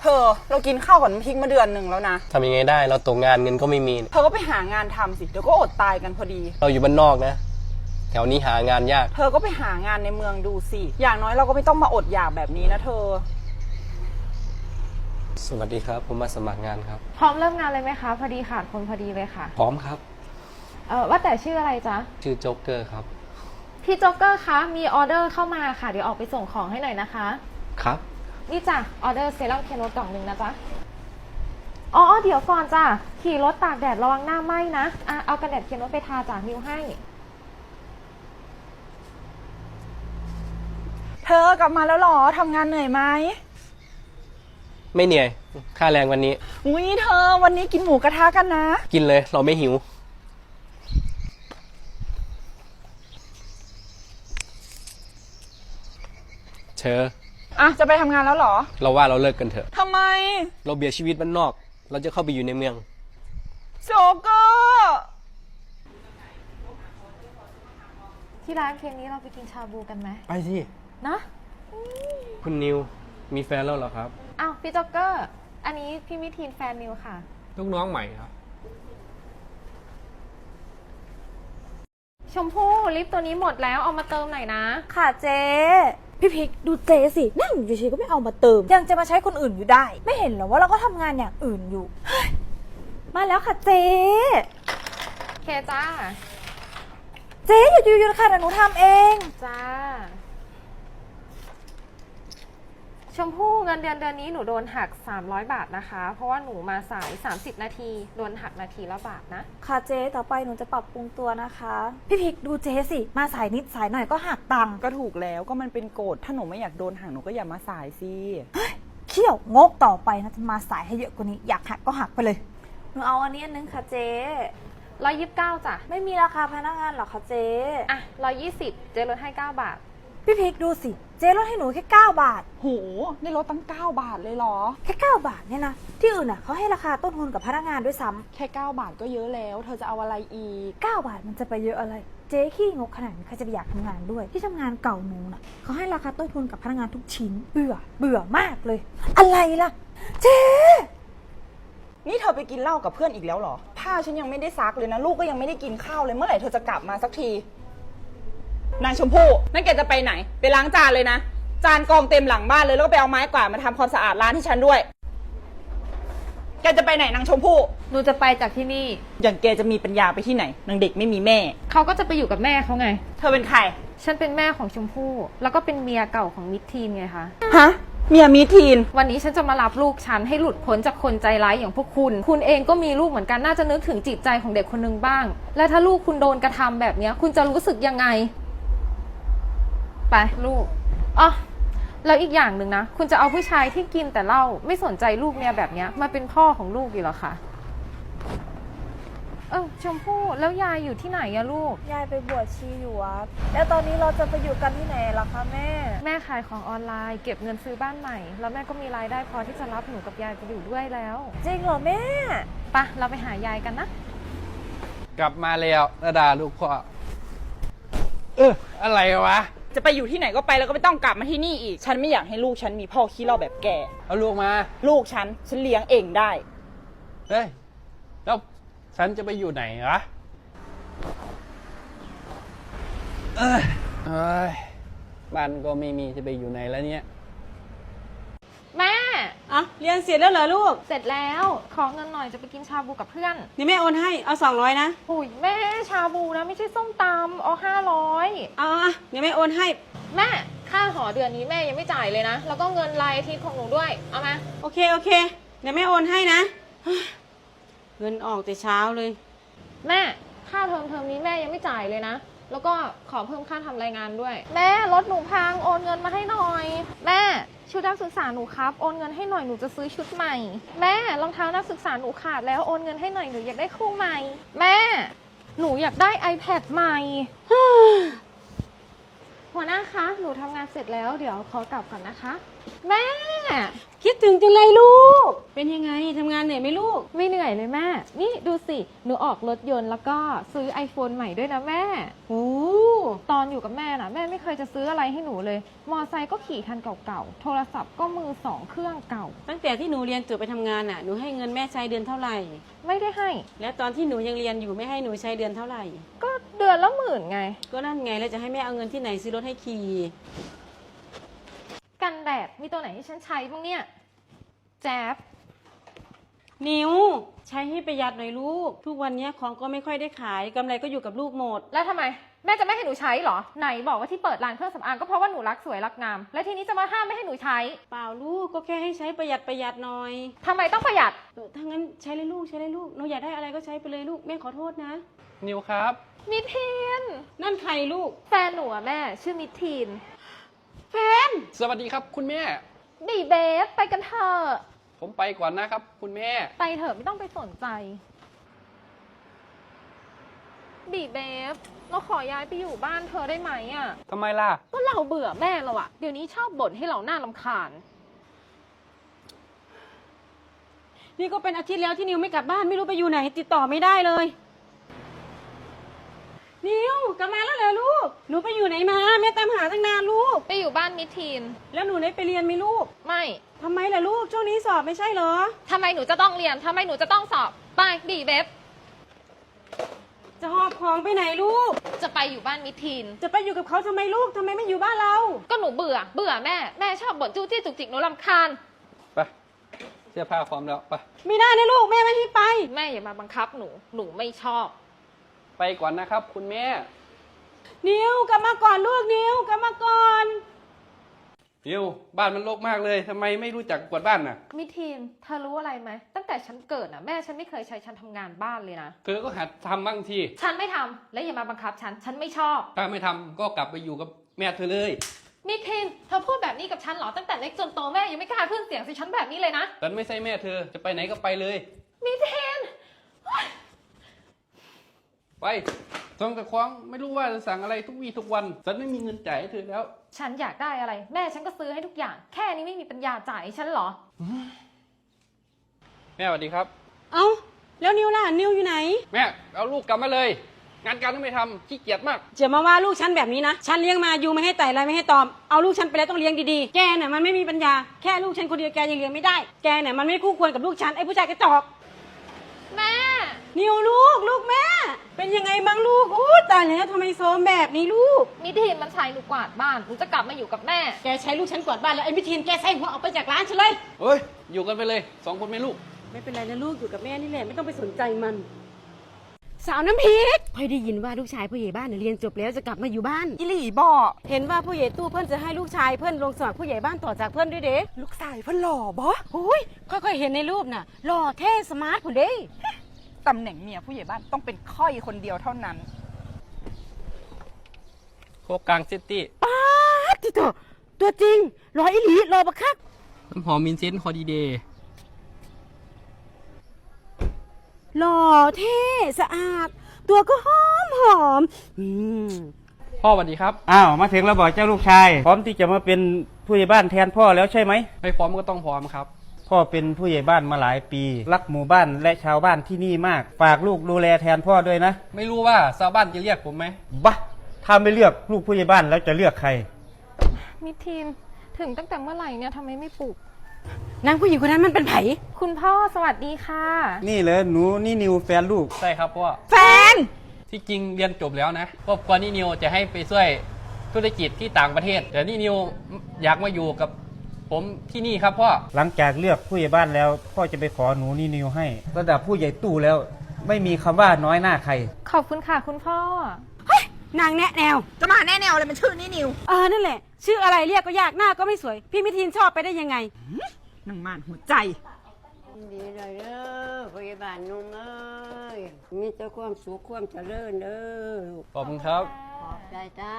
เธอเรากินข้าวกับน้ำพริกมาเดือนหนึ่งแล้วนะ ทำยังไงได้เราตกงานเงินก็ไม่มี เธอก็ไปหางานทำสิเดี๋ยวก็อดตายกันพอดี เราอยู่บ้านนอกนะ แถวนี้หางานยาก เธอก็ไปหางานในเมืองดูสิ อย่างน้อยเราก็ไม่ต้องมาอดอยากแบบนี้นะเธอ สวัสดีครับ ผมมาสมัครงานครับ พร้อมเริ่มงานเลยไหมคะ พอดีขาดคนพอดีเลยค่ะ พร้อมครับ เออว่าแต่ชื่ออะไรจ๊ะ ชื่อโจ๊กเกอร์ครับ พี่โจ๊กเกอร์คะ มีออเดอร์เข้ามาค่ะ เดี๋ยวออกไปส่งของให้หน่อยนะคะ ครับ นี่จ้ะออเดอร์เซรั่มเคนโนตกล่องหนึ่งนะจ๊ะอ๋อเดี๋ยวก่อนจ้ะขี่รถตากแดดระวังหน้าไหม้นะอะเอากันแดดเคนโนตไปทาจ้ะนิ้วให้ เธอกลับมาแล้วเหรอทำงานเหนื่อยไหมไม่เหนื่อย ค่าแรงวันนี้ อุ้ยเธอวันนี้กินหมูกระทะกันนะ กินเลยเราไม่หิวเชอ อะจะไปทำงานแล้วเหรอเราว่าเราเลิกกันเถอะ ทำไมเราเบียดชีวิตบ้านนอก เราจะเข้าไปอยู่ในเมือง โจกเกอร์ที่ร้านเคนนี้เราไปกินชาบูกันไหมไปสิ นะคุณนิว มีแฟนแล้วเหรอครับ อ้าวพี่โจ๊กเกอร์ อันนี้พี่มิทีนแฟนนิวค่ะ ลูกน้องใหม่ครับ ชมพู่ลิปตัวนี้หมดแล้วเอามาเติมหน่อยนะ ค่ะเจ๊ พี่พิกดูเจ๊สินั่งอยู่เฉยๆก็ไม่เอามาเติม ยังจะมาใช้คนอื่นอยู่ได้ ไม่เห็นเหรอว่าเราก็ทำงานอย่างอื่นอยู่เฮ้ยมาแล้วค่ะเจ๊เคจ้า เจ๊อย่าอยู่ๆค่ะเดี๋ยวหนูทำเอง จ้า ชมพู่เงินเดือนเดือนนี้หนูโดนหัก 300 บาทนะคะ เพราะว่าหนูมาสาย 30 นาทีโดนหักนาทีละบาทนะ ค่ะเจ๊ต่อไปหนูจะปรับปรุงตัวนะคะ พี่พิกดูเจ๊สิ มาสายนิดสายหน่อยก็หักตังค์ก็ถูกแล้วก็มันเป็นโกฎถ้าหนูไม่อยากโดนห่างหนูก็อย่ามาสายสิเขี้ยวงกต่อไปนะจะมาสายให้เยอะกว่านี้อยากหักก็หักไปเลย หนูเอาอันนี้อันนึงค่ะเจ๊129จ้ะไม่มีราคาพนักงานหรอคะเจ๊อะ120 เจ๊ลดให้ 9 บาท พี่พิกดูสิ เจ๊ลดให้หนูแค่ 9 บาท โหได้ลดตั้ง 9 บาทเลยเหรอ แค่ 9 บาทเนี่ยนะ ที่อื่นอะเขาให้ราคาต้นทุนกับพนักงานด้วยซ้ำแค่ 9 บาทก็เยอะแล้ว เธอจะเอาอะไรอีก9บาทมันจะไปเยอะอะไร เจ๊ขี้งกขนาดนี้ใครจะไปอยากทำงานด้วย ที่ทำงานเก่าหนูน่ะเขาให้ราคาต้นทุนกับพนักงานทุกชิ้น เบื่อ เบื่อมากเลย อะไรล่ะ เจ๊ นี่เธอไปกินเหล้ากับเพื่อนอีกแล้วเหรอ ผ้าฉันยังไม่ได้ซักเลยนะ ลูกก็ยังไม่ได้กินข้าวเลย เมื่อไหร่เธอจะกลับมาสักที นางชมพู่นั่นแกจะไปไหน ไปล้างจานเลยนะ จานกองเต็มหลังบ้านเลยแล้วก็ไปเอาไม้กวาดมาทำความสะอาดร้านให้ฉันด้วย แกจะไปไหนนางชมพู่ หนูจะไปจากที่นี่ อย่างแกจะมีปัญญาไปที่ไหนนางเด็กไม่มีแม่ เขาก็จะไปอยู่กับแม่เขาไง เธอเป็นใคร ฉันเป็นแม่ของชมพู่ แล้วก็เป็นเมียเก่าของมิตรทีนไงคะ ฮะ เมียมีทีน วันนี้ฉันจะมารับลูกฉันให้หลุดพ้นจากคนใจร้ายอย่างพวกคุณ คุณเองก็มีลูกเหมือนกัน น่าจะนึกถึงจิตใจของเด็กคนหนึ่งบ้าง และถ้าลูกคุณโดนกระทำแบบเนี้ย คุณจะรู้สึกยังไง ไปลูกอ๋อแล้วอีกอย่างหนึ่งนะ คุณจะเอาผู้ชายที่กินแต่เหล้าไม่สนใจลูกเมียแบบเนี้ยมาเป็นพ่อของลูกอยู่เหรอคะเออชมพู่แล้วยายอยู่ที่ไหนอะลูก ยายไปบวชชีอยู่วัดแล้วตอนนี้เราจะไปอยู่กันที่ไหนล่ะคะแม่ แม่ขายของออนไลน์เก็บเงินซื้อบ้านใหม่ แล้วแม่ก็มีรายได้พอที่จะรับหนูกับยายไปอยู่ด้วยแล้ว จริงเหรอแม่ไปะเราไปหายายกันนะ กลับมาแล้วนาดาลูกพ่อเอออะไรวะ จะไปอยู่ที่ไหนก็ไปแล้วก็ไม่ต้องกลับมาที่นี่อีก ฉันไม่อยากให้ลูกฉันมีพ่อขี้เหล่าแบบแก เอาลูกมา ลูกฉัน ฉันเลี้ยงเองได้ เฮ้ย แล้วฉันจะไปอยู่ไหนวะเอ้ยเอ้ยบ้านก็ไม่มีจะไปอยู่ไหนแล้วเนี่ยแม่อะ เรียนเสร็จแล้วเหรอลูก เสร็จแล้วขอเงินหน่อยจะไปกินชาบูกับเพื่อนนี่แม่โอนให้ เอาสองร้อยนะ หุยแม่ชาบูนะไม่ใช่ส้มตำเอาห้าร้อยเอาอะเดี๋ยวแม่โอนให้ แม่ค่าหอเดือนนี้แม่ยังไม่จ่ายเลยนะ แล้วก็เงินรายอาทิตย์ของหนูด้วย เอามา โอเคโอเค เดี๋ยวแม่โอนให้นะ เงินออกแต่เช้าเลย แม่ค่าเทอมเทอมนี้แม่ยังไม่จ่ายเลยนะ แล้วก็ขอเพิ่มค่าทำรายงานด้วย แม่รถหนูพังโอนเงินมาให้หน่อย แม่ชุดนักศึกษาหนูครับโอนเงินให้หน่อยหนูจะซื้อชุดใหม่ แม่รองเท้านักศึกษาหนูขาดแล้วโอนเงินให้หน่อยหนูอยากได้คู่ใหม่ แม่ หนูอยากได้ iPad ใหม่ หัวหน้าคะ หนูทำงานเสร็จแล้ว เดี๋ยวขอกลับก่อนนะคะ แม่ คิดถึงจังเลยลูก เป็นยังไงทำงานเหนื่อยไหมลูก ไม่เหนื่อยเลยแม่ นี่ดูสิ หนูออกรถยนต์แล้วก็ซื้อ iPhone ใหม่ด้วยนะแม่ โอ้ตอนอยู่กับแม่น่ะแม่ไม่เคยจะซื้ออะไรให้หนูเลย มอไซค์ก็ขี่คันเก่าๆ โทรศัพท์ก็มือสองเครื่องเก่า ตั้งแต่ที่หนูเรียนจบไปทำงานน่ะ หนูให้เงินแม่ใช้เดือนเท่าไหร่ ไม่ได้ให้ แล้วตอนที่หนูยังเรียนอยู่ไม่ให้หนูใช้เดือนเท่าไหร่ ก็เดือนละหมื่นไง ก็นั่นไงแล้วจะให้แม่เอาเงินที่ไหนซื้อรถให้ขี่ กันแดดมีตัวไหนที่ฉันใช้บ้างเนี่ยแจ๊บนิวใช้ให้ประหยัดหน่อยลูก ทุกวันนี้ของก็ไม่ค่อยได้ขายกำไรก็อยู่กับลูกหมด แล้วทำไม แม่จะไม่ให้หนูใช้เหรอ ไหนบอกว่าที่เปิดร้านเครื่องสำอางก็เพราะว่าหนูรักสวยรักงาม และทีนี้จะมาห้ามไม่ให้หนูใช้ เปล่าลูกก็แค่ให้ใช้ประหยัดประหยัดหน่อยทำไมต้องประหยัด เออถ้างั้นใช้เลยลูกใช้เลยลูกหนูอยากได้อะไรก็ใช้ไปเลยลูกแม่ขอโทษนะ นิวครับ มิทีน นั่นใครลูก แฟนหนูอะแม่ชื่อมิทีน แฟน สวัสดีครับคุณแม่บีเบฟไปกันเถอะ ผมไปก่อนนะครับ คุณแม่ ไปเถอะไม่ต้องไปสนใจ บีเบฟเราขอย้ายไปอยู่บ้านเธอได้ไหมอะทำไมล่ะ ก็เราเบื่อแม่เราอะเดี๋ยวนี้ชอบบ่นให้เราหน้าลำคาญ นี่ก็เป็นอาทิตย์แล้วที่นิวไม่กลับบ้านไม่รู้ไปอยู่ไหน ติดต่อไม่ได้เลยนิว กลับมาแล้วเหรอลูก หนูไปอยู่ไหนมาแม่ตามหาตั้งนานลูก ไปอยู่บ้านมิทีน แล้วหนูได้ไปเรียนไหมลูกไม่ทำไมล่ะลูกช่วงนี้สอบไม่ใช่เหรอ ทำไมหนูจะต้องเรียนทำไมหนูจะต้องสอบ ไปบีเบฟจะหอบของไปไหนลูก จะไปอยู่บ้านมิทีน จะไปอยู่กับเขาทำไมลูกทำไมไม่อยู่บ้านเรา ก็หนูเบื่อ เบื่อแม่ แม่ชอบบ่นจู้จี้จุกจิกหนูลำคาญ ไปเสื้อผ้าพร้อมแล้วไปไม่ได้นะลูกแม่ไม่ให้ไป แม่อย่ามาบังคับหนู หนูไม่ชอบ ไปก่อนนะครับ คุณแม่ นิวกลับมาก่อนลูกนิวกลับมาก่อน นิวบ้านมันรกมากเลยทำไมไม่รู้จักกวาดบ้านน่ะ มิทีนเธอรู้อะไรไหมตั้งแต่ฉันเกิดน่ะแม่ฉันไม่เคยใช้ฉันทำงานบ้านเลยนะ เธอก็หัดทำบ้างทีฉันไม่ทำและอย่ามาบังคับฉัน ฉันไม่ชอบ ถ้าไม่ทำก็กลับไปอยู่กับแม่เธอเลย มิทีนเธอพูดแบบนี้กับฉันเหรอตั้งแต่เล็กจนโตแม่ยังไม่กล้าขึ้นเสียงใส่ฉันแบบนี้เลยนะ ฉันไม่ใช่แม่เธอจะไปไหนก็ไปเลย มิทีน ไปทองกับควางไม่รู้ว่าจะสั่งอะไรทุกวี่ทุกวัน ฉันไม่มีเงินจ่ายให้เธอแล้ว ฉันอยากได้อะไร แม่ฉันก็ซื้อให้ทุกอย่าง แค่นี้ไม่มีปัญญาจ่ายให้ฉันเหรอ แม่สวัสดีครับ เอ้า แล้วนิวล่ะ นิวอยู่ไหน แม่เอาลูกกลับมาเลย งานการก็ไม่ทำขี้เกียจมากจะมาว่าลูกฉันแบบนี้นะ ฉันเลี้ยงมาอยู่ไม่ให้ไต่อะไรไม่ให้ตอม เอาลูกฉันไปแล้วต้องเลี้ยงดีๆ แกน่ะมันไม่มีปัญญา แค่ลูกฉันคนเดียวแกยังเลี้ยงไม่ได้ แกน่ะมันไม่คู่ควรกับลูกฉันไอ้ผู้ชายกระจอก แม่ นิวลูกลูกแม่ เป็นยังไงบ้างลูกอู้ตายแล้วทำไมโซมแบบนี้ลูก มิทีนมันใช้หนูกวาดบ้านหนูจะกลับมาอยู่กับแม่ แกใช้ลูกฉันกวาดบ้านแล้วไอ้มิทีนแกใส่หัวออกไปจากร้านฉันเลย เฮ้ย อยู่กันไปเลยสองคนแม่ลูก ไม่เป็นไรนะลูกอยู่กับแม่นี่แหละไม่ต้องไปสนใจมัน สาวน้ำพริกค่อยได้ยินว่าลูกชายผู้ใหญ่บ้านเนี่ยเรียนจบแล้วจะกลับมาอยู่บ้าน อิหลีบอเห็นว่าผู้ใหญ่ตู้เพื่อนจะให้ลูกชายเพื่อนลงสมัครผู้ใหญ่บ้านต่อจากเพื่อนด้วยเด้ลูกสายเพ่นหล่อบอโอ้ยค่อยๆเห็นในรูปน่ะหล่อเท่สมาร์ทผุนเด้ ตำแหน่งเมียผู้ใหญ่บ้านต้องเป็นค่อยคนเดียวเท่านั้นโคกกลางซิตี้ป้าดจิโตตัวจริงหล่ออีหลีหล่อบักคัก น้ำหอมมินเซนต์ฮอดีเดย์หล่อเท่สะอาด ตัวก็หอมหอมอืมพ่อสวัสดีครับ อ้าว มาถึงแล้วบอกเจ้าลูกชาย พร้อมที่จะมาเป็นผู้ใหญ่บ้านแทนพ่อแล้วใช่ไหม ไม่พร้อมก็ต้องพร้อมครับ พ่อเป็นผู้ใหญ่บ้านมาหลายปี รักหมู่บ้านและชาวบ้านที่นี่มาก ฝากลูกดูแลแทนพ่อด้วยนะ ไม่รู้ว่าชาวบ้านจะเรียกผมไหมบะถ้าไม่เลือกลูกผู้ใหญ่บ้านแล้วจะเลือกใคร มิทีนถึงตั้งแต่เมื่อไหร่เนี่ยทำไมไม่ปลุก นางผู้หญิงคนนั้นมันเป็นไผ คุณพ่อสวัสดีค่ะ นี่เลยหนูนี่นิวแฟนลูก ใช่ครับพ่อแฟน ที่จริงเรียนจบแล้วนะครอบครัวนี่นิวจะให้ไปช่วยธุรกิจที่ต่างประเทศ แต่นี่นิวอยากมาอยู่กับ ผมที่นี่ครับพ่อ หลังจากเลือกผู้ใหญ่บ้านแล้ว พ่อจะไปขอหนูนี่นิวให้ ระดับผู้ใหญ่ตู้แล้ว ไม่มีคำว่าน้อยหน้าใคร ขอบคุณค่ะคุณพ่อนางแนะแนว จะมาแน่แนวเลยมันชื่อนี่นิวเออ นั่นแหละ ชื่ออะไรเรียกก็ยากหน้าก็ไม่สวย พี่มิทินชอบไปได้ยังไง นางมานหัวใจ ดีเลยเด้อพยาบาลนุ่มเอ้ยมีแต่ความสุขความเจริญเด้อลูกขอบคุณครับ ขอบใจจ้า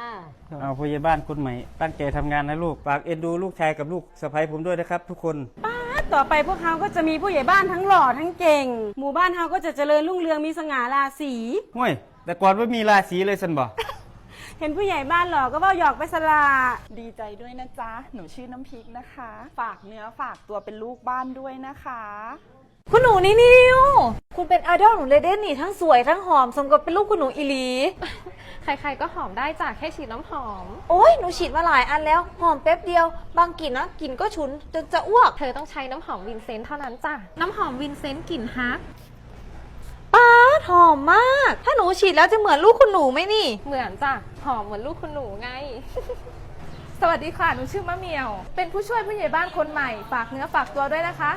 เอาผู้ใหญ่บ้านคนใหม่ ตั้งใจทำงานนะลูกฝากเอ็นดูลูกชายกับลูกสะใภ้ผมด้วยนะครับ ทุกคนต่อไปพวกเขาก็จะมีผู้ใหญ่บ้านทั้งหล่อทั้งเก่ง หมู่บ้านเขาก็จะเจริญรุ่งเรืองมีสง่าราศีห้วย แต่ก่อนว่ามีราศีเลยสันบอก เห็นผู้ใหญ่บ้านหลอกก็เว่าหยอกไปสละดีใจด้วยนะจ๊ะ หนูชื่อน้ำพริกนะคะ ฝากเนื้อฝากตัวเป็นลูกบ้านด้วยนะคะ คุณหนูนี่นิวคุณเป็นไอดอลหนูเลยเด้นี่ทั้งสวยทั้งหอมสมกับเป็นลูกคุณหนูอีหลี ใครๆก็หอมได้จากแค่ฉีดน้ำหอม โอ้ยหนูฉีดมาหลายอันแล้ว หอมแป๊บเดียว บางกลิ่นนะกลิ่นก็ฉุนจนจะอ้วก เธอต้องใช้น้ำหอมวินเซนต์เท่านั้นจ้ะ น้ำหอมวินเซนต์กลิ่นฮักป้าดหอมมาก ถ้าหนูฉีดแล้วจะเหมือนลูกคุณหนูไหมนี่ เหมือนจ้ะ หอมเหมือนลูกคุณหนูไง สวัสดีค่ะ หนูชื่อมะเหมียว เป็นผู้ช่วยผู้ใหญ่บ้านคนใหม่ ฝากเนื้อฝากตัวด้วยนะคะ